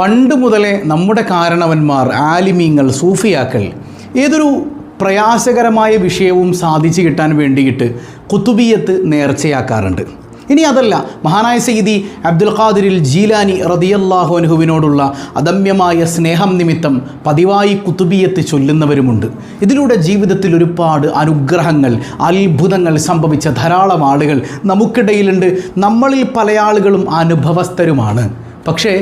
പണ്ട് മുതലേ നമ്മുടെ കാരണവന്മാർ ആലിമീങ്ങൾ സൂഫിയാക്കൾ ഏതൊരു പ്രയാസകരമായ വിഷയവും സാധിച്ചു കിട്ടാൻ വേണ്ടിയിട്ട് കുത്തുബിയത്ത് നേർച്ചയാക്കാറുണ്ട്. ഇനി അതല്ല മഹാനായ സയ്യിദി അബ്ദുൽ ഖാദിരിൽ ജീലാനി റതിയല്ലാഹു അനുഹുവിനോടുള്ള അദമ്യമായ സ്നേഹം നിമിത്തം പതിവായി കുത്തുബിയത്ത് ചൊല്ലുന്നവരുമുണ്ട്. ഇതിലൂടെ ജീവിതത്തിൽ ഒരുപാട് അനുഗ്രഹങ്ങൾ അത്ഭുതങ്ങൾ സംഭവിച്ച ധാരാളം ആളുകൾ നമുക്കിടയിലുണ്ട്. നമ്മളിൽ പല ആളുകളും അനുഭവസ്ഥരുമാണ്. പക്ഷേ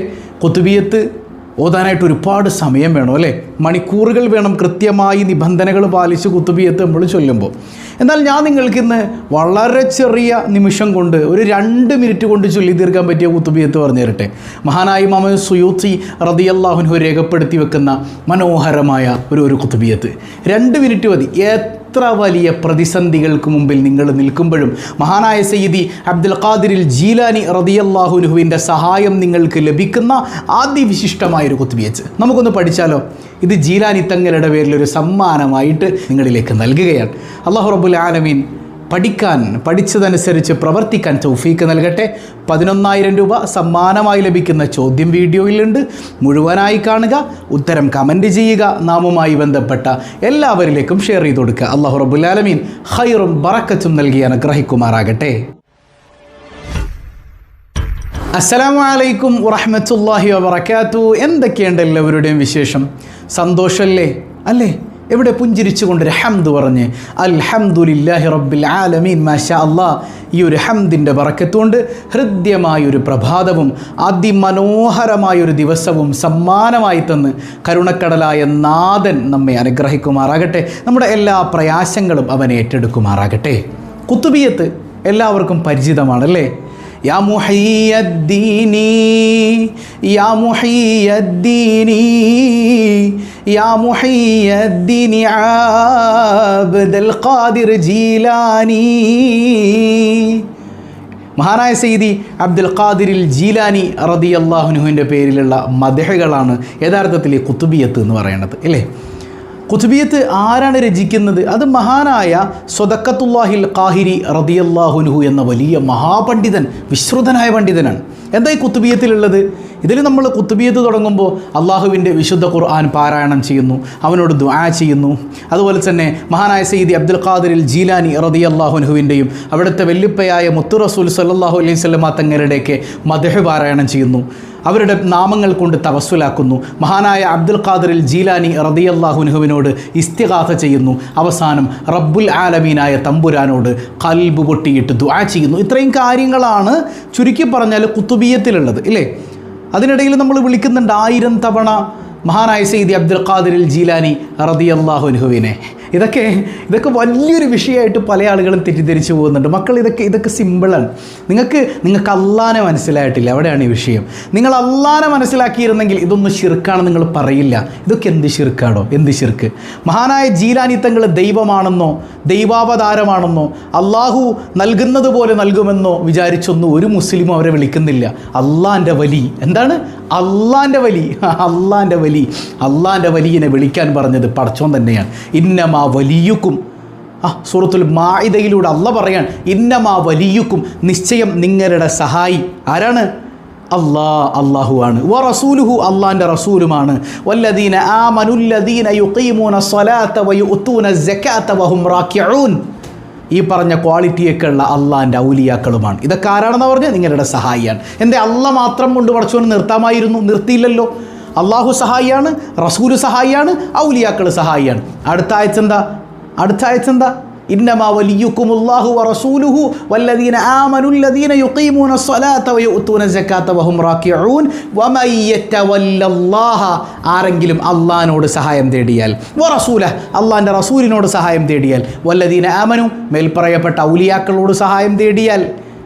കുത്തുബിയത്ത് ഓതാനായിട്ട് ഒരുപാട് സമയം വേണം അല്ലേ? മണിക്കൂറുകൾ വേണം കൃത്യമായി നിബന്ധനകൾ പാലിച്ച് കുത്തുബിയത്ത് നമ്മൾ ചൊല്ലുമ്പോൾ. എന്നാൽ ഞാൻ നിങ്ങൾക്കിന്ന് വളരെ ചെറിയ നിമിഷം കൊണ്ട് ഒരു രണ്ട് മിനിറ്റ് കൊണ്ട് ചൊല്ലി തീർക്കാൻ പറ്റിയ കുത്തുബിയത്ത് പറഞ്ഞു തരട്ടെ. മഹാനായി മാമ സുയൂത്തി റതിയല്ലാഹുനു രേഖപ്പെടുത്തി വെക്കുന്ന മനോഹരമായ ഒരു ഒരു കുത്തുബിയത്ത് രണ്ട് മിനിറ്റ് മതി. എത്ര വലിയ പ്രതിസന്ധികൾക്ക് മുമ്പിൽ നിങ്ങൾ നിൽക്കുമ്പോഴും മഹാനായ സയ്യിദി അബ്ദുൽ ഖാദിരിൽ ജീലാനി റതിയല്ലാഹുനുഹുവിന്റെ സഹായം നിങ്ങൾക്ക് ലഭിക്കുന്ന ആദ്യവിശിഷ്ടമായൊരു കുത്തുബിയച്ച്. നമുക്കൊന്ന് പഠിച്ചാലോ? ഇത് ജീലാനി തങ്ങളുടെ പേരിലൊരു സമ്മാനമായിട്ട് നിങ്ങളിലേക്ക് നൽകുകയാണ്. അള്ളാഹു റബുൽ ആലമീൻ പഠിക്കാൻ പഠിച്ചതനുസരിച്ച് പ്രവർത്തിക്കാൻ തൗഫീക്ക് നൽകട്ടെ. പതിനൊന്നായിരം രൂപ സമ്മാനമായി ലഭിക്കുന്ന ചോദ്യം വീഡിയോയിലുണ്ട്. മുഴുവനായി കാണുക ഉത്തരം കമന്റ് ചെയ്യുക നാമുമായി ബന്ധപ്പെട്ട എല്ലാവരിലേക്കും ഷെയർ ചെയ്ത് കൊടുക്കുക. അള്ളാഹു റബുല്ലാലമീൻ ഹൈറും ബറക്കത്തും നൽകി അനുഗ്രഹിക്കുമാറാകട്ടെ. അസ്സലാമു അലൈക്കും വറഹ്മത്തുള്ളാഹി വബറകാത്തു എന്തൊക്കെയുണ്ട് എല്ലാവരുടെയും വിശേഷം? സന്തോഷമല്ലേ അല്ലേ? എവിടെ പുഞ്ചിരിച്ചുകൊണ്ട് ഹംദ് പറഞ്ഞ് അൽഹംദുലില്ലാഹി റബ്ബിൽ ആലമീൻ മാഷാ അല്ലാ ഈ ഒരു ഹംദിന്റെ വറക്കത്തുകൊണ്ട് ഹൃദ്യമായൊരു പ്രഭാതവും അതിമനോഹരമായൊരു ദിവസവും സമ്മാനമായി തന്ന് കരുണക്കടലായ നാഥൻ നമ്മെ അനുഗ്രഹിക്കുമാറാകട്ടെ. നമ്മുടെ എല്ലാ പ്രയാസങ്ങളും അവൻ ഏറ്റെടുക്കുമാറാകട്ടെ. കുത്തുബിയത്ത് എല്ലാവർക്കും പരിചിതമാണല്ലേ? يا محيي الدين يا محيي الدين يا محيي الدين عبد القادر جيلاني മഹാനായ സെയ്തി അബ്ദുൽ ഖാദിരിൽ ജീലാനി റതി അള്ളാഹുനുഹുവിൻ്റെ പേരിലുള്ള മദഹകളാണ് യഥാർത്ഥത്തിൽ ഈ കുത്തുബിയത്ത് എന്ന് പറയുന്നത് അല്ലേ കുത്തുബിയത്ത് ആരാണ് രചിക്കുന്നത്? അത് മഹാനായ സ്വതക്കത്തുല്ലാഹിൽ ഖാഹിരി റതിയല്ലാഹുനുഹു എന്ന വലിയ മഹാപണ്ഡിതൻ വിശ്രുതനായ പണ്ഡിതനാണ്. എന്താ ഈ കുത്തുബിയത്തിലുള്ളത് ഇതിൽ നമ്മൾ കുത്തുബിയത്ത് തുടങ്ങുമ്പോൾ അള്ളാഹുവിന്റെ വിശുദ്ധ ഖുർആൻ പാരായണം ചെയ്യുന്നു അവനോട് ദുആ ചെയ്യുന്നു. അതുപോലെ തന്നെ മഹാനായ സയ്യിദി അബ്ദുൽ ഖാദിറിൽ ജീലാനി റതി അള്ളാഹുനുഹുവിന്റെയും അവിടുത്തെ വെല്ലുപ്പയായ മുത്തു റസൂൽ സല്ലാഹു അലൈഹി സ്വലമ തങ്ങളുടെയൊക്കെ മദഹ് പാരായണം ചെയ്യുന്നു. അവരുടെ നാമങ്ങൾ കൊണ്ട് തവസ്സുലാക്കുന്നു. മഹാനായ അബ്ദുൽ ഖാദറിൽ ജീലാനി റദിയല്ലാഹുനുഹുവിനോട് ഇസ്തിഗാഥ ചെയ്യുന്നു. അവസാനം റബ്ബുൽ ആലമീനായ തമ്പുരാനോട് കൽബ് പൊട്ടിയിട്ട് ദുആ ചെയ്യുന്നു. ഇത്രയും കാര്യങ്ങളാണ് ചുരുക്കി പറഞ്ഞാൽ കുത്തുബീയത്തിലുള്ളത് ഇല്ലേ? അതിനിടയിൽ നമ്മൾ വിളിക്കുന്നുണ്ട് ആയിരം തവണ മഹാനായ സെയ്ദി അബ്ദുൽ ഖാദിറിൽ ജീലാനി റതിയല്ലാഹുനുഹുവിനെ ഇതൊക്കെ ഇതൊക്കെ വലിയൊരു വിഷയമായിട്ട് പല ആളുകളും തെറ്റിദ്ധരിച്ചു പോകുന്നുണ്ട്. മക്കൾ ഇതൊക്കെ ഇതൊക്കെ സിമ്പിളാണ് നിങ്ങൾക്ക് നിങ്ങൾക്ക് അള്ളാനെ മനസ്സിലായിട്ടില്ല. അവിടെയാണ് ഈ വിഷയം. നിങ്ങൾ അള്ളാനെ മനസ്സിലാക്കിയിരുന്നെങ്കിൽ ഇതൊന്നും ശിർക്കാണ് നിങ്ങൾ പറയില്ല. ഇതൊക്കെ എന്ത് ശിർക്കാണോ? എന്ത് ശിർക്ക്? മഹാനായ ജീലാനി തങ്ങൾ ദൈവമാണെന്നോ ദൈവാവതാരമാണെന്നോ അള്ളാഹു നൽകുന്നത് പോലെ നൽകുമെന്നോ വിചാരിച്ചൊന്നും ഒരു മുസ്ലിമും അവരെ വിളിക്കുന്നില്ല. അള്ളാന്റെ വലി. എന്താണ്? അള്ളാന്റെ വലി അള്ളാന്റെ വലി അള്ളാന്റെ വലിയനെ വിളിക്കാൻ പറഞ്ഞത് പടച്ചോൻ തന്നെയാണ്. ഇന്നമാ വലിയുക്കും. ആ സൂറത്തുൽ മായിതയിലൂടെ അല്ല പറയാൻ ഇന്നമാ വലിയുക്കും നിശ്ചയം നിങ്ങളുടെ സഹായി. ആരാണ്? അള്ളാ അള്ളാഹു ആണ് വ റസൂലുഹു അള്ളാന്റെ റസൂലുമാണ്. വല്ലദീന ആ മനുല്ലദീന യുക്കീമൂന സ്വലാത്ത വയുത്തൂന ജക്കാത്ത വഹും റാക്കിഊൻ. ഈ പറഞ്ഞ ക്വാളിറ്റിയൊക്കെ ഉള്ള അള്ളാന്റെ ഔലിയാക്കളുമാണ്. ഇതൊക്കെ ആരാണെന്ന് പറഞ്ഞാൽ നിങ്ങളുടെ സഹായിയാണ്. എന്റെ അള്ള മാത്രം കൊണ്ട് പഠിച്ചവന് നിർത്താമായിരുന്നു? നിർത്തിയില്ലല്ലോ. അള്ളാഹു സഹായിയാണ് റസൂൽ സഹായിയാണ് ഔലിയാക്കൾ സഹായിയാണ്. അടുത്ത ആഴ്ച എന്താ? അടുത്ത ആഴ്ച എന്താ? ഇന്നമാ വലിയുക്കും അള്ളാഹു റസൂലുഹു വല്ലദീന ആമനുല്ലദീന യുഖീമൂന സ്വലാത്ത വയുത്തൂന സക്കാത്ത വഹും ആരെങ്കിലും അള്ളഹാനോട് സഹായം തേടിയാൽ വ റസൂല അള്ളാന്റെ റസൂലിനോട് സഹായം തേടിയാൽ വല്ലദീന ആമനു മേൽപ്പറയപ്പെട്ട ഔലിയാക്കളോട് സഹായം തേടിയാൽ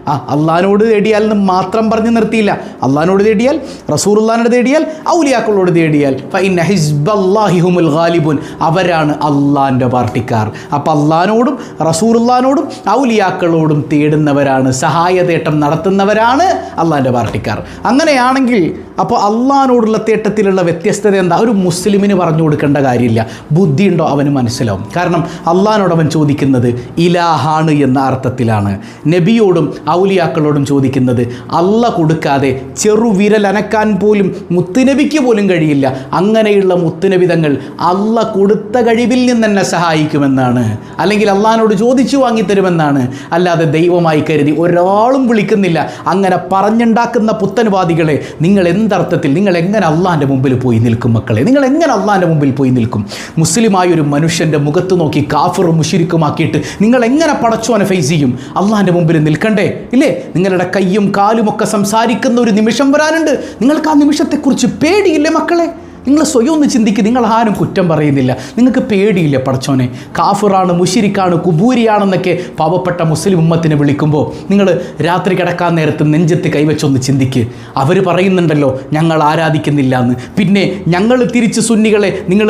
ആ അള്ളഹാനോട് തേടിയാൽ എന്ന് മാത്രം പറഞ്ഞ് നിർത്തിയില്ല. അള്ളഹാനോട് തേടിയാൽ റസൂറുല്ലാനോട് തേടിയാൽ ഔലിയാക്കളോട് തേടിയാൽ. ഹിസ്ബല്ലാഹിഹുമുൽ ഗാലിബുൻ. അവരാണ് അള്ളാന്റെ പാർട്ടിക്കാർ. അപ്പം അള്ളഹാനോടും റസൂറുല്ലാനോടും ഔലിയാക്കളോടും തേടുന്നവരാണ് സഹായ തേട്ടം നടത്തുന്നവരാണ് അള്ളാന്റെ പാർട്ടിക്കാർ. അങ്ങനെയാണെങ്കിൽ അപ്പോൾ അള്ളഹാനോടുള്ള തേട്ടത്തിലുള്ള വ്യത്യസ്തത എന്താ? ഒരു മുസ്ലിമിന് പറഞ്ഞു കൊടുക്കേണ്ട കാര്യമില്ല. ബുദ്ധിയുണ്ടോ? അവന് മനസ്സിലാവും. കാരണം അള്ളഹാനോട് അവൻ ചോദിക്കുന്നത് ഇലാഹാണ് എന്ന അർത്ഥത്തിലാണ്. നബിയോടും ഔലിയാക്കളോടും ചോദിക്കുന്നത് അല്ല കൊടുക്കാതെ ചെറുവിരലനക്കാൻ പോലും മുത്തുനബിക്ക് പോലും കഴിയില്ല. അങ്ങനെയുള്ള മുത്തുനബിതങ്ങൾ അല്ല കൊടുത്ത കഴിവിൽ നിന്ന് തന്നെ സഹായിക്കുമെന്നാണ്. അല്ലെങ്കിൽ അള്ളഹാനോട് ചോദിച്ചു വാങ്ങിത്തരുമെന്നാണ്. അല്ലാതെ ദൈവമായി കരുതി ഒരാളും വിളിക്കുന്നില്ല. അങ്ങനെ പറഞ്ഞുണ്ടാക്കുന്ന പുത്തൻവാദികളെ നിങ്ങൾ എന്തർത്ഥത്തിൽ നിങ്ങൾ എങ്ങനെ അള്ളാന്റെ മുമ്പിൽ പോയി നിൽക്കും മക്കളെ? നിങ്ങൾ എങ്ങനെ അള്ളാന്റെ മുമ്പിൽ പോയി നിൽക്കും? മുസ്ലിമായ ഒരു മനുഷ്യന്റെ മുഖത്ത് നോക്കി കാഫറും മുഷിരിക്കുമാക്കിയിട്ട് നിങ്ങൾ എങ്ങനെ പടച്ചോനെ ഫേസ് ചെയ്യും? അള്ളാന്റെ മുമ്പിൽ നിൽക്കണ്ടേ? ഇല്ലേ? നിങ്ങളുടെ കയ്യും കാലുമൊക്കെ സംസാരിക്കുന്ന ഒരു നിമിഷം വരാനുണ്ട്. നിങ്ങൾക്ക് ആ നിമിഷത്തെക്കുറിച്ച് പേടിയില്ലേ മക്കളെ? നിങ്ങൾ സ്വയം ഒന്ന് ചിന്തിക്കുക നിങ്ങൾ ആരും കുറ്റം പറയുന്നില്ല. നിങ്ങൾക്ക് പേടിയില്ല പടച്ചോനെ. കാഫിറാണ് മുഷിരിക്കാണ് കുബൂരിയാണെന്നൊക്കെ പാവപ്പെട്ട മുസ്ലിം ഉമ്മത്തിനെ വിളിക്കുമ്പോൾ നിങ്ങൾ രാത്രി കിടക്കാൻ നേരത്ത് നെഞ്ചത്ത് കൈവച്ചൊന്ന് ചിന്തിക്ക്. അവർ പറയുന്നുണ്ടല്ലോ ഞങ്ങൾ ആരാധിക്കുന്നില്ല എന്ന് പിന്നെ ഞങ്ങൾ തിരിച്ച് സുന്നികളെ നിങ്ങൾ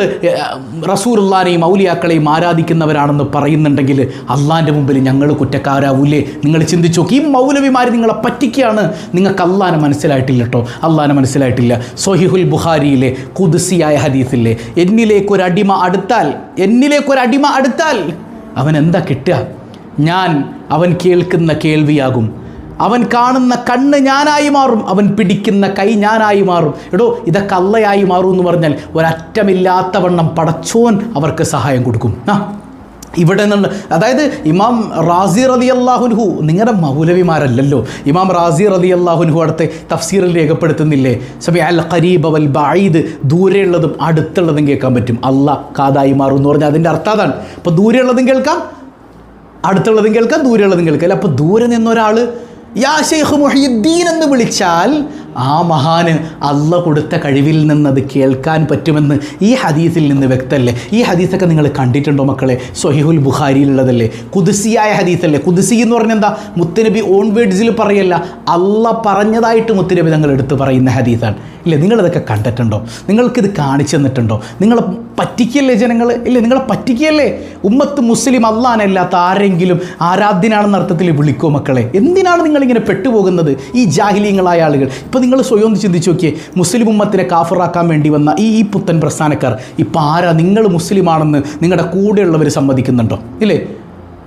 റസൂറുള്ളാനെയും ഔലിയാക്കളെയും ആരാധിക്കുന്നവരാണെന്ന് പറയുന്നുണ്ടെങ്കിൽ അള്ളാന്റെ മുമ്പിൽ ഞങ്ങൾ കുറ്റക്കാരാവൂലേ? നിങ്ങൾ ചിന്തിച്ചു നോക്കി. ഈ മൗലവിമാർ നിങ്ങളെ പറ്റിക്കുകയാണ്. നിങ്ങൾക്ക് അള്ളാനെ മനസ്സിലായിട്ടില്ല കേട്ടോ അള്ളാനെ മനസ്സിലായിട്ടില്ല. സൊഹിഹുൽ ബുഹാരിയിലെ കുതിസിയായ ഹദീസില്ലേ? എന്നിലേക്കൊരടിമ അടുത്താൽ എന്നിലേക്കൊരടിമ അടുത്താൽ അവൻ എന്താ കിട്ടുക? ഞാൻ അവൻ കേൾക്കുന്ന കേൾവിയാകും. അവൻ കാണുന്ന കണ്ണ് ഞാനായി മാറും. അവൻ പിടിക്കുന്ന കൈ ഞാനായി മാറും. എടോ ഇതൊക്കെ അല്ലയായി മാറും എന്ന് പറഞ്ഞാൽ ഒരറ്റമില്ലാത്ത വണ്ണം പടച്ചോൻ അവർക്ക് സഹായം കൊടുക്കും. ആ. ഇവിടെ നിന്ന് അതായത് ഇമാം റാസി റതി അള്ളാഹുൻഹു നിങ്ങളുടെ മൗലവിമാരല്ലല്ലോ. ഇമാം റാസി റതി അള്ളാഹുൻഹു അടുത്ത് തഫ്സീറിൽ രേഖപ്പെടുത്തുന്നില്ലേ? സബി അൽ ഖരീബ് വൽ ബായിദ് ദൂരെയുള്ളതും അടുത്തുള്ളതും കേൾക്കാൻ പറ്റും. അല്ല കാതായി മാറും എന്ന് പറഞ്ഞാൽ അതിന്റെ അർത്ഥം അതാണ്. അപ്പോൾ ദൂരെയുള്ളതും കേൾക്കാം അടുത്തുള്ളതും കേൾക്കാം ദൂരെയുള്ളതും കേൾക്കാം. അപ്പോൾ ദൂരെ നിന്നൊരാൾ യാ ഷെയ്ഖ് മുഹിയുദ്ദീൻ എന്ന് വിളിച്ചാൽ ആ മഹാന് അല്ല കൊടുത്ത കഴിവിൽ നിന്നത് കേൾക്കാൻ പറ്റുമെന്ന് ഈ ഹദീസിൽ നിന്ന് വ്യക്തമല്ലേ ഈ ഹദീസൊക്കെ നിങ്ങൾ കണ്ടിട്ടുണ്ടോ മക്കളെ? സൊഹിഹുൽ ബുഖാരിയിലുള്ളതല്ലേ? കുതിസിയായ ഹദീസല്ലേ? കുതിസി എന്ന് പറഞ്ഞാൽ എന്താ? മുത്തുനബി ഓൺ വേഡ്സിൽ പറയല്ല. അല്ല പറഞ്ഞതായിട്ട് മുത്തുനബി തങ്ങൾ എടുത്ത് പറയുന്ന ഹദീസാണ്. ഇല്ലേ നിങ്ങളിതൊക്കെ കണ്ടിട്ടുണ്ടോ? നിങ്ങൾക്കിത് കാണിച്ചു തന്നിട്ടുണ്ടോ? നിങ്ങളെ പറ്റിക്കല്ലേ ജനങ്ങൾ? ഇല്ലേ നിങ്ങളെ പറ്റിക്കല്ലേ ഉമ്മത്ത് മുസ്ലിം അള്ളാനല്ലാത്ത ആരെങ്കിലും ആരാധ്യനാണെന്ന അർത്ഥത്തിൽ വിളിക്കോ മക്കളെ. എന്തിനാണ് നിങ്ങളിങ്ങനെ പെട്ടുപോകുന്നത്? ഈ ജാഹിലീങ്ങളായ ആളുകൾ. ഇപ്പോൾ നിങ്ങൾ സ്വയം ഒന്ന് ചിന്തിച്ച് നോക്കിയേ. മുസ്ലിം ഉമ്മത്തിനെ കാഫറാക്കാൻ വേണ്ടി വന്ന ഈ ഈ പുത്തൻ പ്രസ്ഥാനക്കാർ ഇപ്പം ആരാ? നിങ്ങൾ മുസ്ലിമാണെന്ന് നിങ്ങളുടെ കൂടെയുള്ളവർ സമ്മതിക്കുന്നുണ്ടോ? ഇല്ലേ?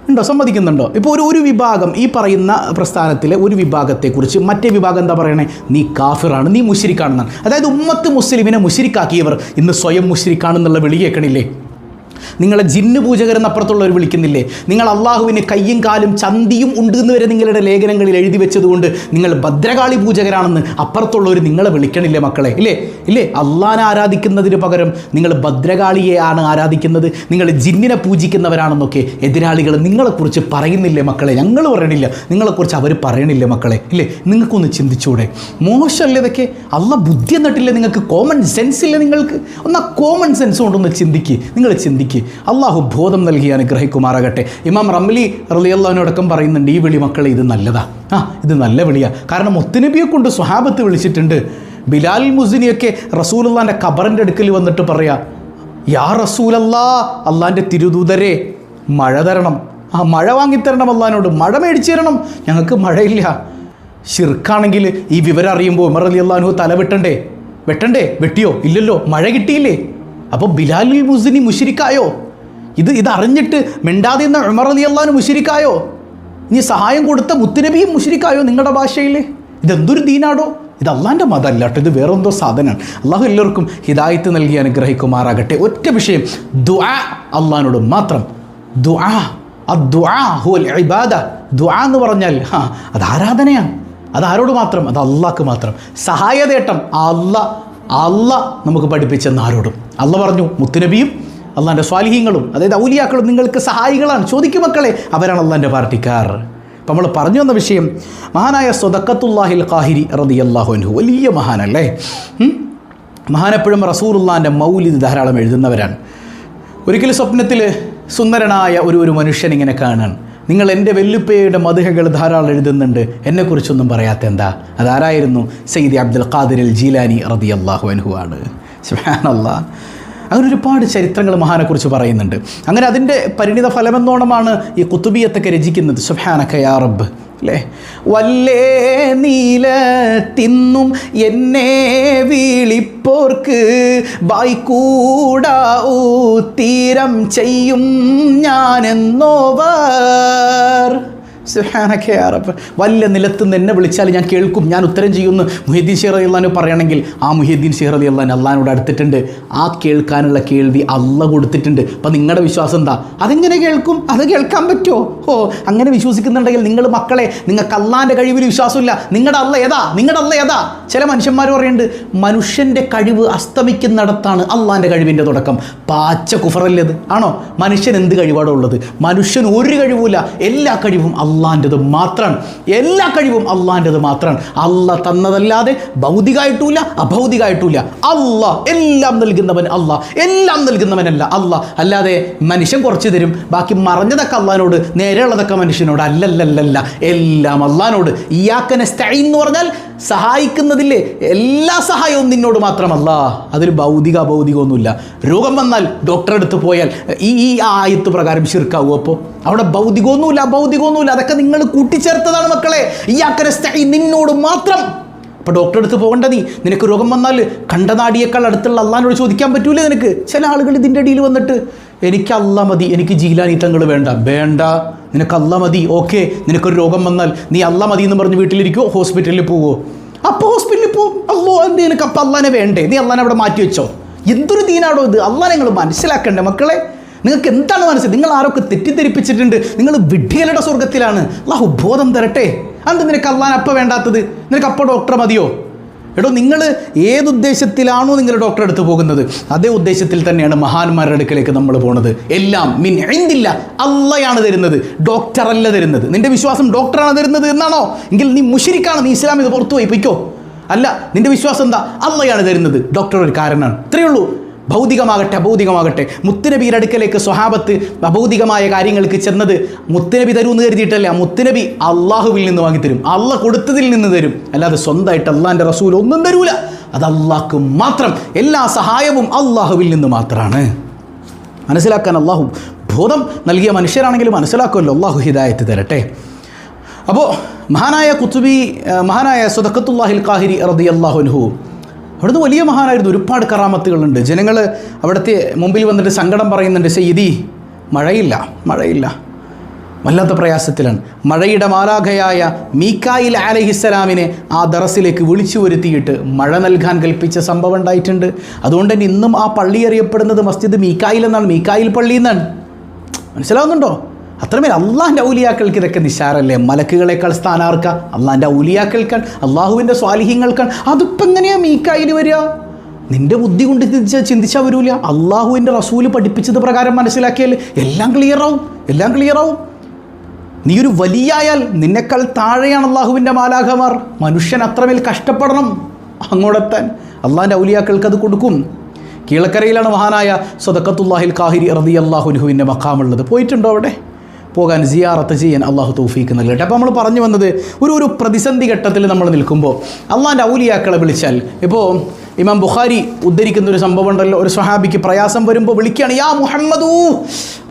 ഉണ്ടോ? സമ്മതിക്കുന്നുണ്ടോ? ഇപ്പോൾ ഒരു ഒരു വിഭാഗം ഈ പറയുന്ന പ്രസ്ഥാനത്തിലെ ഒരു വിഭാഗത്തെക്കുറിച്ച് മറ്റേ വിഭാഗം എന്താ പറയണേ? നീ കാഫിറാണ് നീ മുഷിരിക്കാണെന്നാണ് അതായത് ഉമ്മത്ത് മുസ്ലിമിനെ മുഷിരിക്കാക്കിയവർ ഇന്ന് സ്വയം മുഷിരിക്കാണെന്നുള്ള വിളി കേൾക്കണില്ലേ? നിങ്ങളെ ജിന്നു പൂജകരെന്ന് അപ്പുറത്തുള്ളവർ വിളിക്കുന്നില്ലേ? നിങ്ങൾ അള്ളാഹുവിന് കയ്യും കാലും ചന്തിയും ഉണ്ട് എന്ന് വരെ നിങ്ങളുടെ ലേഖനങ്ങളിൽ എഴുതി വെച്ചതുകൊണ്ട് നിങ്ങൾ ഭദ്രകാളി പൂജകരാണെന്ന് അപ്പുറത്തുള്ളവർ നിങ്ങളെ വിളിക്കണില്ലേ മക്കളെ? ഇല്ലേ? ഇല്ലേ? അള്ളഹാനെ ആരാധിക്കുന്നതിന് പകരം നിങ്ങൾ ഭദ്രകാളിയെ ആണ് ആരാധിക്കുന്നത്. നിങ്ങൾ ജിന്നിനെ പൂജിക്കുന്നവരാണെന്നൊക്കെ എതിരാളികൾ നിങ്ങളെക്കുറിച്ച് പറയുന്നില്ലേ മക്കളെ? ഞങ്ങൾ പറയണില്ല. നിങ്ങളെക്കുറിച്ച് അവർ പറയണില്ലേ മക്കളെ? ഇല്ലേ? നിങ്ങൾക്കൊന്ന് ചിന്തിച്ചൂടെ. മോശമല്ലേ ഇതൊക്കെ? അല്ല ബുദ്ധി എന്നിട്ടില്ലേ നിങ്ങൾക്ക്? കോമൺ സെൻസ് ഇല്ലേ നിങ്ങൾക്ക്? ഒന്ന് കോമൺ സെൻസ് കൊണ്ടൊന്ന് ചിന്തിക്ക്. നിങ്ങൾ ചിന്തിക്ക്. അള്ളാഹു ബോധം നൽകി അനുഗ്രഹിക്കുമാറാകട്ടെ. ഇമാം റംലി റലിയല്ലാനോടക്കം പറയുന്നുണ്ട് ഈ വിളി മക്കളെ ഇത് നല്ലതാ. ആ ഇത് നല്ല വിളിയാണ് കാരണം ഒത്തുനബിയെ കൊണ്ട് സ്വഹാബത്ത് വിളിച്ചിട്ടുണ്ട്. ബിലാൽ മുസിനിയൊക്കെ റസൂലുള്ളാന്റെ ഖബറിന്റെ അടുക്കൽ വന്നിട്ട് പറയാ യാ റസൂലല്ലാ അള്ളാന്റെ തിരുദൂതരെ മഴ തരണം. ആ മഴ വാങ്ങിത്തരണം അള്ളഹാനോട് മഴ മേടിച്ചു തരണം. ഞങ്ങൾക്ക് മഴയില്ല. ഷിർക്കാണെങ്കിൽ ഈ വിവരം അറിയുമ്പോൾ ഉമർ അലി അള്ളഹാനു തല വെട്ടണ്ടേ? വെട്ടണ്ടേ? വെട്ടിയോ? ഇല്ലല്ലോ. മഴ കിട്ടിയില്ലേ? അപ്പോൾ ബിലാലുൽ മുസിനി മുഷിരിക്കായോ ഇത് ഇതറിഞ്ഞിട്ട് മിണ്ടാതെ നിന്ന ഉമർ അലി അള്ളഹാനു മുഷിരിക്കായോ ഇനി സഹായം കൊടുത്ത മുത്തുനബിയും മുഷിരിക്കായോ നിങ്ങളുടെ ഭാഷയിൽ ഇതെന്തൊരു ദീനാടോ? ഇത് അള്ളാന്റെ മതമല്ല കേട്ടോ ഇത് വേറെന്തോ സാധനമാണ്. അള്ളാഹു എല്ലാവർക്കും ഹിദായത്ത് നൽകി അനുഗ്രഹിക്കുമാറാകട്ടെ. ഒറ്റ വിഷയം ദുആ അള്ളഹാനോട് മാത്രം. ദുആ ഇബാദ. ദുആ എന്ന് പറഞ്ഞാൽ ആ അത് ആരാധനയാണ്. അത് ആരോട് മാത്രം? അത് അള്ളാഹ്ക്ക് മാത്രം. സഹായതേട്ടം അല്ല അല്ല നമുക്ക് പഠിപ്പിച്ചെന്ന് ആരോടും? അല്ല പറഞ്ഞു മുത്തുനബിയും അള്ളാന്റെ സ്വാലിഹ്യങ്ങളും അതായത് ഔലിയാക്കളും നിങ്ങൾക്ക് സഹായികളാണ്. ചോദിക്കും മക്കളെ അവരാണ് അള്ളാന്റെ പാർട്ടിക്കാർ. അപ്പം നമ്മൾ പറഞ്ഞു വന്ന വിഷയം മഹാനായ സ്വതക്കത്തുല്ലാഹിൽ ഖാഹിരി റതി അള്ളാഹു അൻഹു വലിയ മഹാനല്ലേ? മഹാനെപ്പോഴും റസൂറുല്ലാന്റെ മൗലിദ് ധാരാളം എഴുതുന്നവരാണ്. ഒരിക്കലും സ്വപ്നത്തിൽ സുന്ദരനായ ഒരു ഒരു മനുഷ്യൻ ഇങ്ങനെ കാണാൻ നിങ്ങൾ എന്റെ വെല്ലുപ്പയുടെ മധുഹകൾ ധാരാളം എഴുതുന്നുണ്ട്. എന്നെക്കുറിച്ചൊന്നും പറയാത്ത എന്താ? അതാരായിരുന്നു? സയ്യിദ് അബ്ദുൽ ഖാദിർ ജീലാനി റതി അള്ളാഹു അനുഹു ആണ്. സുബ്ഹാനല്ലാ. അങ്ങനെ ഒരുപാട് ചരിത്രങ്ങൾ മഹാനെക്കുറിച്ച് പറയുന്നുണ്ട്. അങ്ങനെ അതിന്റെ പരിണിത ഫലമെന്നോണമാണ് ഈ കുത്തുബിയത്തൊക്കെ രചിക്കുന്നത്. സുഹാനക്ക യാ റബ്ബ്. അല്ലേ വല്ലേ നീല തിന്നും എന്നെ വിളിപ്പോർക്ക് ബായിക്കൂടാ തീരം ചെയ്യും ഞാനെന്നോവർ. സുഹാനൊക്കെ അറബ് വല്ല നിലത്ത് നിന്ന് എന്നെ വിളിച്ചാൽ ഞാൻ കേൾക്കും ഞാൻ ഉത്തരം ചെയ്യുമെന്ന് മുഹീദ്ദീൻ ഷെയർ അള്ളഹാനു പറയണമെങ്കിൽ ആ മുഹീദ്ദീൻ ഷെയർ അലി അള്ളഹാൻ അള്ളഹാനോട് അടുത്തിട്ടുണ്ട്. ആ കേൾക്കാനുള്ള കേൾവി അല്ല കൊടുത്തിട്ടുണ്ട്. അപ്പം നിങ്ങളുടെ വിശ്വാസം എന്താ? അതെങ്ങനെ കേൾക്കും? അത് കേൾക്കാൻ പറ്റുമോ ഓ അങ്ങനെ വിശ്വസിക്കുന്നുണ്ടെങ്കിൽ നിങ്ങൾ മക്കളെ നിങ്ങൾക്ക് അള്ളാന്റെ കഴിവിൽ വിശ്വാസമില്ല. നിങ്ങളുടെ അല്ല ഏതാ? നിങ്ങളുടെ അല്ല ഏതാ? ചില മനുഷ്യന്മാർ പറയുന്നുണ്ട് മനുഷ്യന്റെ കഴിവ് അസ്തമിക്കുന്നിടത്താണ് അള്ളാന്റെ കഴിവിന്റെ തുടക്കം. പാച്ച കുഫറല്ലത്? ആണോ? മനുഷ്യൻ എന്ത് കഴിവാടോ ഉള്ളത്? മനുഷ്യൻ ഒരു കഴിവുമില്ല എല്ലാ കഴിവും അള്ളാന്റെത് മാത്രമാണ് എല്ലാ കഴിവും അള്ളാന്റെത് മാത്രമാണ് അല്ല തന്നതല്ലാതെ ഭൗതികമായിട്ടുമില്ല അഭൗതികമായിട്ടുമില്ല അല്ല എല്ലാം നൽകുന്നവൻ അല്ല എല്ലാം നൽകുന്നവനല്ല അല്ല അല്ലാതെ മനുഷ്യൻ കുറച്ച് തരും. ബാക്കി മറഞ്ഞതൊക്കെ അള്ളഹാനോട് നേരെയുള്ളതൊക്കെ മനുഷ്യനോട് അല്ലല്ലല്ല എല്ലാം അള്ളഹാനോട്. ഇയാക്കനെ സ്റ്റൈ എന്ന് പറഞ്ഞാൽ സഹായിക്കുന്നതില്ലേ എല്ലാ സഹായവും നിന്നോട് മാത്രമല്ല. അതിൽ ഭൗതിക അഭൗതികമൊന്നുമില്ല രോഗം വന്നാൽ ഡോക്ടറെ അടുത്ത് പോയാൽ ഈ ഈ ആയത്ത് പ്രകാരം ശിർക്കാവും അപ്പോൾ അവിടെ ഭൗതികമൊന്നുമില്ല അഭൗതികമൊന്നുമില്ല അതൊക്കെ നിങ്ങൾ കൂട്ടിച്ചേർത്തതാണ് മക്കളെ. ഈ അക്കരസ്ഥ നിന്നോട് മാത്രം. അപ്പോൾ ഡോക്ടറെ അടുത്ത് പോകേണ്ട നീ. നിനക്ക് രോഗം വന്നാൽ കണ്ടനാടിയേക്കാൾ അടുത്തുള്ള അള്ളഹാനോട് ചോദിക്കാൻ പറ്റൂലേ നിനക്ക്? ചില ആളുകൾ ഇതിന്റെ ഇടയിൽ വന്നിട്ട് എനിക്ക് അല്ല മതി എനിക്ക് ജീലാനി തങ്ങൾ വേണ്ട. വേണ്ട. നിനക്ക് അല്ല മതി. ഓക്കെ നിനക്കൊരു രോഗം വന്നാൽ നീ അല്ല മതി എന്ന് പറഞ്ഞ് വീട്ടിലിരിക്കുമോ ഹോസ്പിറ്റലിൽ പോവോ? അപ്പോൾ ഹോസ്പിറ്റലിൽ പോവും അല്ലോ എന്ത് നിനക്ക് അപ്പം അല്ലാനെ വേണ്ടേ? നീ അല്ലാനെ അവിടെ മാറ്റി വെച്ചോ? എന്തൊരു ദീനാണോ ഇത്? അല്ലാനെ നിങ്ങൾ മനസ്സിലാക്കണ്ടേ മക്കളെ? നിങ്ങൾക്ക് എന്താണ് മനസ്സിൽ നിങ്ങൾ ആരൊക്കെ തെറ്റിദ്ധരിപ്പിച്ചിട്ടുണ്ട്? നിങ്ങൾ വിഡ്ഢികളുടെ സ്വർഗത്തിലാണ് അല്ലാഹു ബോധം തരട്ടെ. അന്ന് നിനക്ക് അല്ലാൻ അപ്പം വേണ്ടാത്തത്? നിനക്ക് അപ്പോൾ ഡോക്ടർ മതിയോ? എടോ നിങ്ങൾ ഏതുദ്ദേശത്തിലാണോ നിങ്ങൾ ഡോക്ടറെ അടുത്ത് പോകുന്നത്? അതേ ഉദ്ദേശത്തിൽ തന്നെയാണ് മഹാന്മാരുടെ അടുക്കലേക്ക് നമ്മൾ പോണത്. എല്ലാം മിൻ എന്തില്ല അള്ളയാണ് തരുന്നത് ഡോക്ടറല്ല തരുന്നത്. നിന്റെ വിശ്വാസം ഡോക്ടറാണ് തരുന്നത് എന്നാണോ? എങ്കിൽ നീ മുഷിരിക്കാണ് നീ ഇസ്ലാം ഇത് പുറത്തു പോയി പൊയ്ക്കോ. അല്ല നിന്റെ വിശ്വാസം എന്താ? അള്ളയാണ് തരുന്നത് ഡോക്ടർ ഒരു കാരണമാണ് ഇത്രയേ ഉള്ളൂ. ഭൗതികമാകട്ടെ അഭൗതികമാകട്ടെ മുത്തുനബിയുടെ അടുക്കലേക്ക് സ്വഹാബത്ത് അഭൗതികമായ കാര്യങ്ങൾക്ക് ചെന്നത് മുത്തുനബി തരൂന്ന് കരുതിയിട്ടല്ല? മുത്തുനബി അള്ളാഹുവിൽ നിന്ന് വാങ്ങിത്തരും. അള്ളാഹ് കൊടുത്തതിൽ നിന്ന് തരും. അല്ലാതെ സ്വന്തമായിട്ട് അള്ളാന്റെ റസൂൽ ഒന്നും തരൂല. അത് അള്ളാഹ്ക്ക് മാത്രം. എല്ലാ സഹായവും അള്ളാഹുവിൽ നിന്ന് മാത്രമാണ് മനസ്സിലാക്കാൻ അള്ളാഹു ബോധം നൽകിയ മനുഷ്യരാണെങ്കിലും മനസ്സിലാക്കുമല്ലോ. അള്ളാഹു ഹിദായത്ത് തരട്ടെ. അപ്പോൾ മഹാനായ കുത്തുബി മഹാനായ സുദക്കത്തുല്ലാഹിൽ കാഹിരി റദി അള്ളാഹുൻഹു അവിടുന്ന് വലിയ മഹാനായിരുന്നു. ഒരുപാട് കറാമത്തുകളുണ്ട്. ജനങ്ങൾ അവിടുത്തെ മുമ്പിൽ വന്നിട്ട് സങ്കടം പറയുന്നുണ്ട്. സെയ്തി മഴയില്ല മഴയില്ല. വല്ലാത്ത പ്രയാസത്തിലാണ്. മഴയുടെ മാലാഖയായ മീക്കായിൽ അലഹിസ്സലാമിനെ ആ ദറസിലേക്ക് വിളിച്ചു വരുത്തിയിട്ട് മഴ നൽകാൻ കൽപ്പിച്ച സംഭവം ഉണ്ടായിട്ടുണ്ട്. അതുകൊണ്ട് തന്നെ ഇന്നും ആ പള്ളി അറിയപ്പെടുന്നത് മസ്ജിദ് മീക്കായിൽ എന്നാണ്. മീക്കായിൽ പള്ളി എന്നാണ്. മനസ്സിലാവുന്നുണ്ടോ? അത്രമേൽ അള്ളാഹിന്റെ ഔലിയാക്കൾക്ക് ഇതൊക്കെ നിശാരല്ലേ മലക്കുകളെക്കാൾ സ്ഥാനാർക്ക അള്ളാഹിന്റെ ഔലിയാക്കൾക്കാണ് അള്ളാഹുവിന്റെ സ്വാലിഹ്യങ്ങൾക്കാണ് അതിപ്പോൾ എങ്ങനെയാണ് മീക്കായിൽ വരിക? നിന്റെ ബുദ്ധി കൊണ്ട് ചിന്തിച്ചാൽ ചിന്തിച്ചാൽ വരൂല. അള്ളാഹുവിന്റെ റസൂൽ പഠിപ്പിച്ചത് പ്രകാരം മനസ്സിലാക്കിയാൽ എല്ലാം ക്ലിയറാവും എല്ലാം ക്ലിയറാവും നീ ഒരു വലിയായാൽ നിന്നെക്കാൾ താഴെയാണ് അള്ളാഹുവിന്റെ മാലാഖമാർ. മനുഷ്യൻ അത്രമേൽ കഷ്ടപ്പെടണം അങ്ങോട്ടെത്താൻ അള്ളാഹിന്റെ ഔലിയാക്കൾക്ക് അത് കൊടുക്കും. കീഴക്കരയിലാണ് മഹാനായ സദക്കത്തുല്ലാഹിൽ കാഹിരി റതി അള്ളാഹുലുഹുവിന്റെ മക്കാമുള്ളത് പോയിട്ടുണ്ടോ അവിടെ? പോകാൻ സിയാറത്ത് ചെയ്യാൻ അള്ളാഹു തൗഫീക്ക് നൽകട്ടെ. അപ്പോൾ നമ്മൾ പറഞ്ഞു വന്നത് ഒരു ഒരു പ്രതിസന്ധി ഘട്ടത്തിൽ നമ്മൾ നിൽക്കുമ്പോൾ അള്ളാന്റെ ഔലിയാക്കളെ വിളിച്ചാൽ ഇപ്പോൾ ഇമാം ബുഖാരി ഉദ്ധരിക്കുന്ന ഒരു സംഭവം ഉണ്ടല്ലോ. ഒരു സ്വഹാബിക്ക് പ്രയാസം വരുമ്പോൾ വിളിക്കുകയാണ് യാ മുഹമ്മദൂ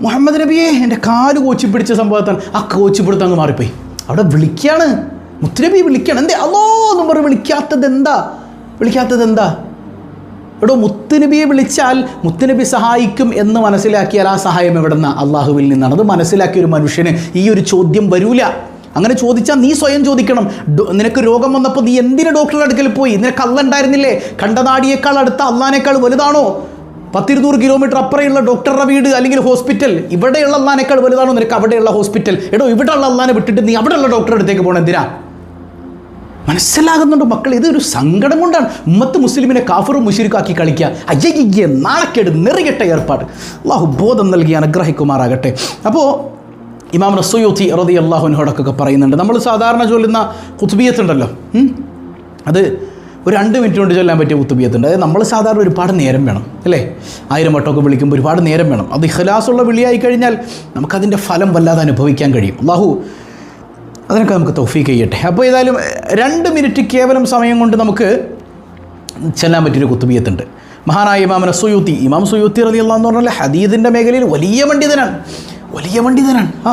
മുഹമ്മദ് നബിയെ എന്റെ കാൽ കോച്ചി പിടിച്ച സംഭവത്താണ്. ആ കോച്ചി കോച്ചിപ്പിടുത്തം അങ്ങ് മാറിപ്പോയി. അവിടെ വിളിക്കുകയാണ് മുത്തുനബി വിളിക്കുകയാണ് എന്തേ അല്ലോ എന്ന് വിളിക്കാത്തത് എന്താ? വിളിക്കാത്തത് എന്താ? എടോ മുത്തുനബിയെ വിളിച്ചാൽ മുത്തുനബി സഹായിക്കും എന്ന് മനസ്സിലാക്കിയാൽ ആ സഹായം എവിടെ നിന്നാണ് അള്ളാഹുവിൽ നിന്നാണ്. അത് മനസ്സിലാക്കിയ ഒരു മനുഷ്യന് ഈ ഒരു ചോദ്യം വരൂല. അങ്ങനെ ചോദിച്ചാൽ നീ സ്വയം ചോദിക്കണം. നിനക്ക് രോഗം വന്നപ്പോൾ നീ എന്തിനു ഡോക്ടറുടെ അടുക്കൽ പോയി? നിനക്ക് അല്ല ഉണ്ടായിരുന്നില്ലേ കണ്ടനാടിയേക്കാൾ അടുത്ത അള്ളാനേക്കാൾ വലുതാണോ? പത്തിരുന്നൂറ് കിലോമീറ്റർ അപ്പുറയുള്ള ഡോക്ടറുടെ വീട് അല്ലെങ്കിൽ ഹോസ്പിറ്റൽ ഇവിടെയുള്ള അള്ളാനേക്കാൾ വലുതാണോ? നിനക്ക് അവിടെയുള്ള ഹോസ്പിറ്റൽ എടോ ഇവിടെയുള്ള അള്ളാനെ വിട്ടിട്ട് നീ അവിടെയുള്ള ഡോക്ടറുടെ അടുത്തേക്ക് പോകണം എന്തിനാ? മനസ്സിലാകുന്നുണ്ട് മക്കൾ ഇതൊരു സങ്കടം കൊണ്ടാണ്. ഉമ്മത്ത് മുസ്ലിമിനെ കാഫറും മുഷിരിക്കാക്കി കളിക്കുക. അയ്യയ്യ നാണക്കേട് നിറയട്ടെ ഏർപ്പാട്. അള്ളാഹു ബോധം നൽകി അനുഗ്രഹിക്കുമാറാകട്ടെ. അപ്പോൾ ഇമാം റസൂയോത്തി റതി അള്ളാഹുനോടൊക്കെ പറയുന്നുണ്ട്. നമ്മൾ സാധാരണ ചൊല്ലുന്ന കുത്തുബിയത്ത് ഉണ്ടല്ലോ അത് ഒരു രണ്ട് മിനിറ്റ് കൊണ്ട് ചൊല്ലാൻ പറ്റിയ കുത്തുബിയത്തുണ്ട് അതായത് നമ്മൾ സാധാരണ ഒരുപാട് നേരം വേണം അല്ലേ? ആയിരം വട്ടമൊക്കെ വിളിക്കുമ്പോൾ ഒരുപാട് നേരം വേണം. അത് ഇഖലാസുള്ള വിളിയായി കഴിഞ്ഞാൽ നമുക്കതിന്റെ ഫലം വല്ലാതെ അനുഭവിക്കാൻ കഴിയും. അള്ളാഹു അതിനൊക്കെ നമുക്ക് തൗഫീക്ക് ചെയ്യട്ടെ. അപ്പോൾ ഏതായാലും രണ്ട് മിനിറ്റ് കേവലം സമയം കൊണ്ട് നമുക്ക് ചെല്ലാൻ പറ്റിയൊരു കുത്തുബിയത്തുണ്ട് മഹാനായ ഇമാമന സുയൂത്തി. ഇമാം സുയൂത്തി റതി അള്ളാന്ന് പറഞ്ഞാൽ ഹദീദിന്റെ മേഖലയിൽ വലിയ പണ്ഡിതനാണ്. വലിയ പണ്ഡിതനാണ്. ആ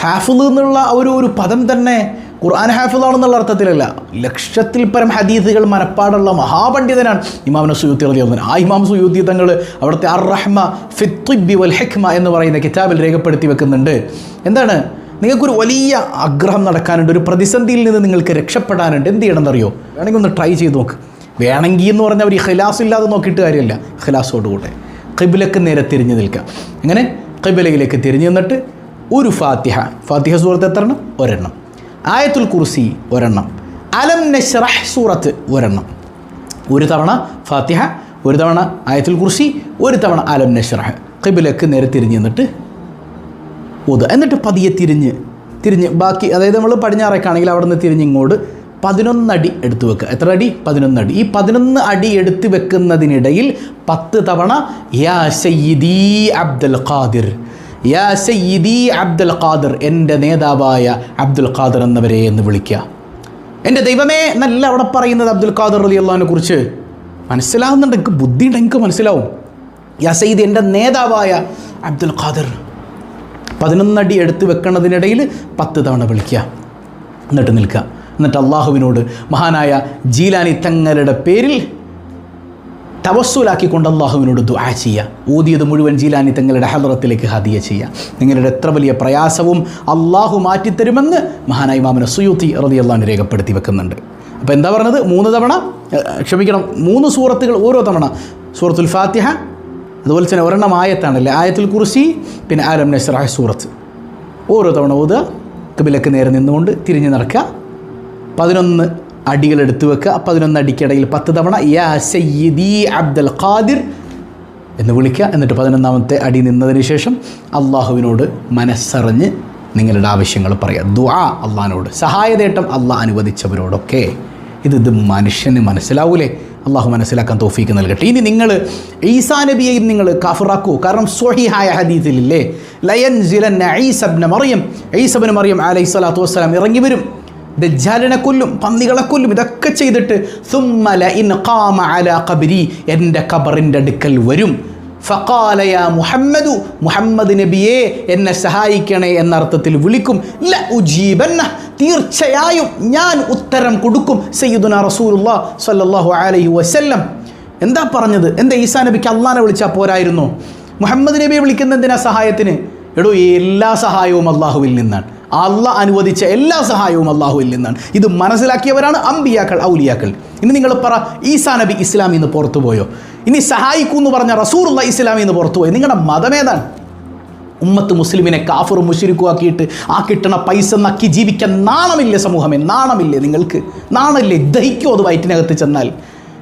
ഹാഫിൾ എന്നുള്ള ഒരു ഒരു പദം തന്നെ ഖുർആൻ ഹാഫിളാണെന്നുള്ള അർത്ഥത്തിലല്ല. ലക്ഷത്തിൽ പരം ഹദീദുകൾ മനപ്പാടുള്ള മഹാപണ്ഡിതനാണ് ഇമാമിന് സുയൂത്തി റതി അള്ളൻ ആ ഇമാം സുയൂത്തി തങ്ങൾ അവിടുത്തെ അർ റഹ്മ ഫിത്തുബി വൽ ഹെഖ്മ എന്ന് പറയുന്ന കിതാബിൽ രേഖപ്പെടുത്തി വെക്കുന്നുണ്ട്. എന്താണ്? നിങ്ങൾക്കൊരു വലിയ ആഗ്രഹം നടക്കാനുണ്ട് ഒരു പ്രതിസന്ധിയിൽ നിന്ന് നിങ്ങൾക്ക് രക്ഷപ്പെടാനുണ്ട് എന്ത് ചെയ്യണമെന്നറിയോ? വേണമെങ്കിൽ ഒന്ന് ട്രൈ ചെയ്ത് നോക്ക്. വേണമെങ്കിൽ എന്ന് പറഞ്ഞാൽ ഒരു ഖിലാസ് ഇല്ലാതെ നോക്കിയിട്ട് കാര്യമില്ല. ഖിലാസോടുകൂടെ ഖിബിലക്ക് നേരെ തിരിഞ്ഞു നിൽക്കാം അങ്ങനെ ഖിബിലയിലേക്ക് തിരിഞ്ഞു നിന്നിട്ട് ഒരു ഫാത്തിഹ. ഫാത്തിഹ സൂറത്ത് എത്ര എണ്ണം? ഒരെണ്ണം. ആയത്തുൽ കുർസി ഒരെണ്ണം. അലം നഷ്റഹ് സൂറത്ത് ഒരെണ്ണം. ഒരു തവണ ഫാത്തിഹ ഒരു തവണ ആയത്തുൽ കുർസി ഒരു തവണ അലം നഷ്റഹ് ഖിബിലക്ക് നേരെ തിരിഞ്ഞു നിന്നിട്ട് ഊതുക എന്നിട്ട് പതിയെ തിരിഞ്ഞ് തിരിഞ്ഞ്. ബാക്കി അതായത് നമ്മൾ പടിഞ്ഞാറേക്കാണെങ്കിൽ അവിടെ നിന്ന് തിരിഞ്ഞ് ഇങ്ങോട്ട് പതിനൊന്നടി എടുത്തു വെക്കുക. എത്ര അടി? പതിനൊന്നടി ഈ പതിനൊന്ന് അടി എടുത്തു വെക്കുന്നതിനിടയിൽ പത്ത് തവണ യാ സയ്യിദി അബ്ദുൽ ഖാദിർ യാ സയ്യിദി അബ്ദുൽ ഖാദിർ എന്റെ നേതാവായ അബ്ദുൽ ഖാദിർ എന്നവരെ എന്ന് വിളിക്കുക. എന്റെ ദൈവമേ എന്നല്ല അവിടെ പറയുന്നത് അബ്ദുൽ ഖാദിർ അലി അള്ളഹാനെ കുറിച്ച്. മനസ്സിലാവുന്നുണ്ട്. എനിക്ക് ബുദ്ധിയുണ്ട് എനിക്ക് മനസ്സിലാവും. യാ സയ്യിദ് എന്റെ നേതാവായ അബ്ദുൽ ഖാദിർ പതിനൊന്നടി എടുത്ത് വെക്കുന്നതിനിടയിൽ പത്ത് തവണ വിളിക്കുക. എന്നിട്ട് നിൽക്കുക. എന്നിട്ട് അള്ളാഹുവിനോട് മഹാനായ ജീലാനി തങ്ങളുടെ പേരിൽ തവസ്സുലാക്കിക്കൊണ്ട് അള്ളാഹുവിനോട് ദുആ ചെയ്യുക. ഊതിയത് മുഴുവൻ ജീലാനി തങ്ങളുടെ ഹലറത്തിലേക്ക് ഹദിയ ചെയ്യുക. നിങ്ങളുടെ എത്ര വലിയ പ്രയാസവും അള്ളാഹു മാറ്റിത്തരുമെന്ന് മഹാനായ മാമന സുയൂത്തി റതി അള്ളാഹിനെ രേഖപ്പെടുത്തി വെക്കുന്നുണ്ട്. അപ്പോൾ എന്താ പറഞ്ഞത്? മൂന്ന് തവണ ക്ഷമിക്കണം മൂന്ന് സൂറത്തുകൾ ഓരോ തവണ. സൂറത്തുൽ ഫാത്തിഹ അതുപോലെ തന്നെ ഒരെണ്ണം ആയത്താണല്ലേ? ആയത്തിൽ കുറിശി പിന്നെ ആലം നസ്രാഹ് സൂറത്ത്. ഓരോ തവണ ഓതുക കബിലക്ക് നേരെ നിന്നുകൊണ്ട് തിരിഞ്ഞ് നടക്കുക. പതിനൊന്ന് അടികൾ എടുത്തു വെക്കുക. പതിനൊന്ന് അടിക്കിടയിൽ പത്ത് തവണ യാ സയ്യിദി അബ്ദുൽ ഖാദിർ എന്ന് വിളിക്കുക. എന്നിട്ട് പതിനൊന്നാമത്തെ അടി നിന്നതിന് ശേഷം അള്ളാഹുവിനോട് മനസ്സറിഞ്ഞ് നിങ്ങളുടെ ആവശ്യങ്ങൾ പറയുക. ദുആ അള്ളഹാനോട് സഹായതേട്ടം അള്ളാഹ് അനുവദിച്ചവരോടൊക്കെ. ഇത് ഇത് മനുഷ്യന് മനസ്സിലാവൂലേ? അള്ളാഹു മനസ്സിലാക്കാൻ തോഫീക്ക് നൽകട്ടെ. ഇനി നിങ്ങൾ ഈസാ നബിയെയും നിങ്ങൾ കഫറാക്കൂ. കാരണം സൊഹിഹായ ഹദീസിലില്ലേ ലയൻ ജിലൻ ഐസബ്ന മറിയം ഈസബിന് മറിയം അലൈഹി സ്വലാത്തു വസ്സലാം ഇറങ്ങി വരും. ദജ്ജാലിനെ കൊല്ലും പന്നികളെ കൊല്ലും ഇതൊക്കെ ചെയ്തിട്ട് സുമ്മല ഇൻ കാമ അല ഖബരി എന്റെ കബറിന്റെ അടുക്കൽ വരും. ഫഖാലയ മുഹമ്മദു മുഹമ്മദ് നബിയെ എന്നെ സഹായിക്കണേ എന്ന അർത്ഥത്തിൽ വിളിക്കും. ല ഉജീബന്ന തീർച്ചയായും ഞാൻ ഉത്തരം കൊടുക്കും സയ്യിദുന റസൂലുള്ള സ്വല്ലല്ലാഹു അലൈഹി വസല്ലം. എന്താ പറഞ്ഞത്? എന്താ ഈസാ നബിക്ക് അള്ളാനെ വിളിച്ചാൽ പോരായിരുന്നു? മുഹമ്മദ് നബിയെ വിളിക്കുന്ന എന്തിനാ സഹായത്തിന്? എടോ എല്ലാ സഹായവും അള്ളാഹുവിൽ നിന്നാണ്. അള്ള അനുവദിച്ച എല്ലാ സഹായവും അള്ളാഹുവിൽ നിന്നാണ്. ഇത് മനസ്സിലാക്കിയവരാണ് അമ്പിയാക്കൾ ഔലിയാക്കൾ. ഇനി നിങ്ങൾ പറ ഈസാ നബി ഇസ്ലാമിൽ നിന്ന് പുറത്തു പോയോ? ഇനി സഹായിക്കൂ എന്ന് പറഞ്ഞ റസൂറുള്ള ഇസ്ലാമി എന്ന് പുറത്തു പോയോ നിങ്ങളുടെ മതമേതാണ് ഉമ്മത്ത് മുസ്ലിമിനെ കാഫർ മുഷിരിക്കും ആക്കിയിട്ട് ആ കിട്ടണ പൈസ നക്കി ജീവിക്കാൻ നാണമില്ലേ സമൂഹമേ? നാണമില്ലേ നിങ്ങൾക്ക്? നാണമില്ലേ? ദഹിക്കോ അത് വയറ്റിനകത്ത് ചെന്നാൽ.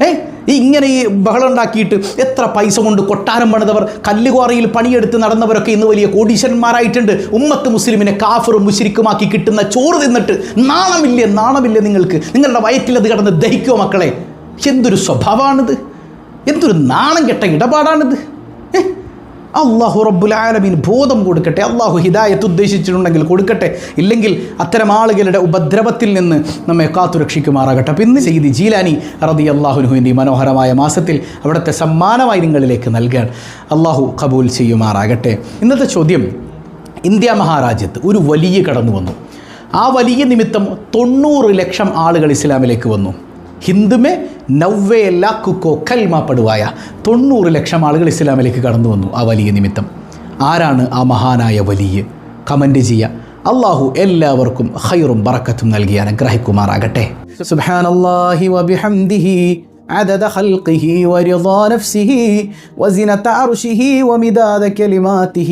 ഏ? ഇങ്ങനെ ഈ ബഹളം ഉണ്ടാക്കിയിട്ട് എത്ര പൈസ കൊണ്ട് കൊട്ടാരം പണിതവർ കല്ലുകോറയിൽ പണിയെടുത്ത് നടന്നവരൊക്കെ ഇന്ന് വലിയ കോടീശ്വരന്മാരായിട്ടുണ്ട്. ഉമ്മത്ത് മുസ്ലിമിനെ കാഫർ മുഷിരിക്കുമാക്കി കിട്ടുന്ന ചോറ് തിന്നിട്ട് നാണമില്ലേ? നാണമില്ലേ നിങ്ങൾക്ക്? നിങ്ങളുടെ വയറ്റിലത് കിടന്ന് ദഹിക്കോ മക്കളെ? എന്തൊരു സ്വഭാവമാണിത്? എന്തൊരു നാണം കെട്ട ഇടപാടാണിത്? അള്ളാഹു റബ്ബുൽ ആലമീൻ ബോധം കൊടുക്കട്ടെ അള്ളാഹു ഹിദായത്ത് ഉദ്ദേശിച്ചിട്ടുണ്ടെങ്കിൽ കൊടുക്കട്ടെ ഇല്ലെങ്കിൽ അത്തരം ആളുകളുടെ ഉപദ്രവത്തിൽ നിന്ന് നമ്മെ കാത്തുരക്ഷിക്കുമാറാകട്ടെ അപ്പം ഇന്ന് ചെയ്തി ജീലാനി റതി അള്ളാഹുനുഹുവിന്റെ മനോഹരമായ മാസത്തിൽ അവിടുത്തെ സമ്മാനമായി നിങ്ങളിലേക്ക് നൽകാൻ അള്ളാഹു കബൂൽ ചെയ്യുമാറാകട്ടെ. ഇന്നത്തെ ചോദ്യം ഇന്ത്യ മഹാരാജ്യത്ത് ഒരു വലിയ കടന്നു വന്നു. ആ വലിയ നിമിത്തം തൊണ്ണൂറ് ലക്ഷം ആളുകൾ ഇസ്ലാമിലേക്ക് വന്നു. ഹിന്ദുമേ നവ്വേ ലാക്കുകോ കൽമാപ്പെടുവായ തൊണ്ണൂറ് ലക്ഷം ആളുകൾ ഇസ്ലാമിലേക്ക് കടന്നു വന്നു ആ വലിയ നിമിത്തം ആരാണ് ആ മഹാനായ വലിയ കമൻ്റ് ചെയ്യുക അള്ളാഹു എല്ലാവർക്കും ഖൈറും ബറക്കത്തും നൽകി അനുഗ്രഹിക്കുമാറാകട്ടെ സുബ്ഹാനല്ലാഹി വബിഹംദിഹി عدد خلقه ورضا نفسه وزنة عرشه ومداد كلماته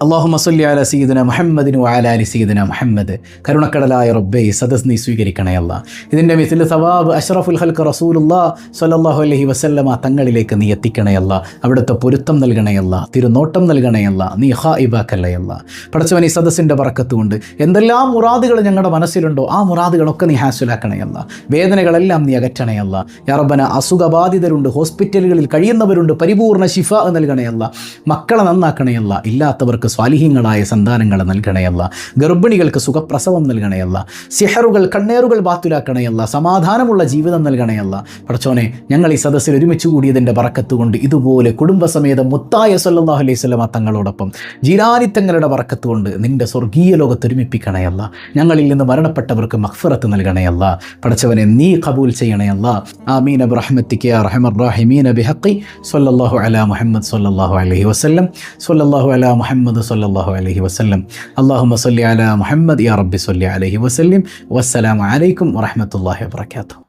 അള്ളാഹു മസല്ലി അല സീദന മുഹമ്മദിനു അലാലി സീദന മുഹമ്മദ്. കരുണക്കടലായ റബ്ബെ സദസ് നീ സ്വീകരിക്കണേ അല്ല. ഇതിന്റെ മിസിൽ സവാബ് അഷ്റഫുൽ ഹൽക്ക് റസൂലുല്ലാ സല്ലല്ലാഹു അലൈഹി വസല്ലമ തങ്ങളിലേക്ക് നീ എത്തിക്കണയല്ല അവിടുത്തെ പൊരുത്തം നൽകണയല്ല തിരുനോട്ടം നൽകണയല്ല നീ ഹാ ഇബാക്കല്ലയല്ല പടച്ചവൻ ഈ സദസ്സിന്റെ പറക്കത്തുകൊണ്ട് എന്തെല്ലാം മുറാദുകൾ ഞങ്ങളുടെ മനസ്സിലുണ്ടോ ആ മുറാദുകളൊക്കെ നീ ഹാസുലാക്കണയല്ല വേദനകളെല്ലാം നീ അകറ്റണയല്ല യാറബന അസുഖബാധിതരുണ്ട് ഹോസ്പിറ്റലുകളിൽ കഴിയുന്നവരുണ്ട് പരിപൂർണ ശിഫ നൽകണയല്ല മക്കളെ നന്നാക്കണയല്ല ഇല്ലാത്തവർക്ക് ഞങ്ങൾക്ക് സ്വാലിഹ്യങ്ങളായ സന്താനങ്ങളെ നൽകണയല്ല. ഗർഭിണികൾക്ക് സുഖപ്രസവം നൽകണയല്ല. സിഹറുകൾ കണ്ണേറുകൾ ബാത്തുലാക്കണയല്ല. സമാധാനമുള്ള ജീവിതം നൽകണയല്ല. പടച്ചോനെ ഞങ്ങൾ ഈ സദസ്സിൽ ഒരുമിച്ച് കൂടിയതിന്റെ പറക്കത്തുകൊണ്ട് ഇതുപോലെ കുടുംബസമേതം മുത്തായ സല്ലാഹു അലൈഹി സ്വലമ തങ്ങളോടൊപ്പം ജീരാനിത്തങ്ങളുടെ പറക്കത്തുകൊണ്ട് നിന്റെ സ്വർഗീയ ലോകത്ത് ഒരുമിപ്പിക്കണയല്ല. ഞങ്ങളിൽ നിന്ന് മരണപ്പെട്ടവർക്ക് മഹ്ഫറത്ത് നൽകണയല്ല. പടച്ചവനെ നീ കബൂൽ ചെയ്യണയല്ല. ആമീൻ. അബ്രഹ്മത്തിക്ക് റഹമർ റാഹിമീൻ. ബിഹഖി. സല്ലല്ലാഹു അലാ മുഹമ്മദ് സല്ലല്ലാഹു അലഹി വസല്ലം. സല്ലല്ലാഹു അല മുഹമ്മദ് സല്ലല്ലാഹു അലൈഹി വസല്ലം. അല്ലാഹുമ്മ സല്ലി അലാ മുഹമ്മദ് യാ റബ്ബി സല്ലി അലൈഹി വസല്ലം. വസ്സലാമു അലൈക്കും വറഹ്മത്തുള്ളാഹി വബറകാതുഹു.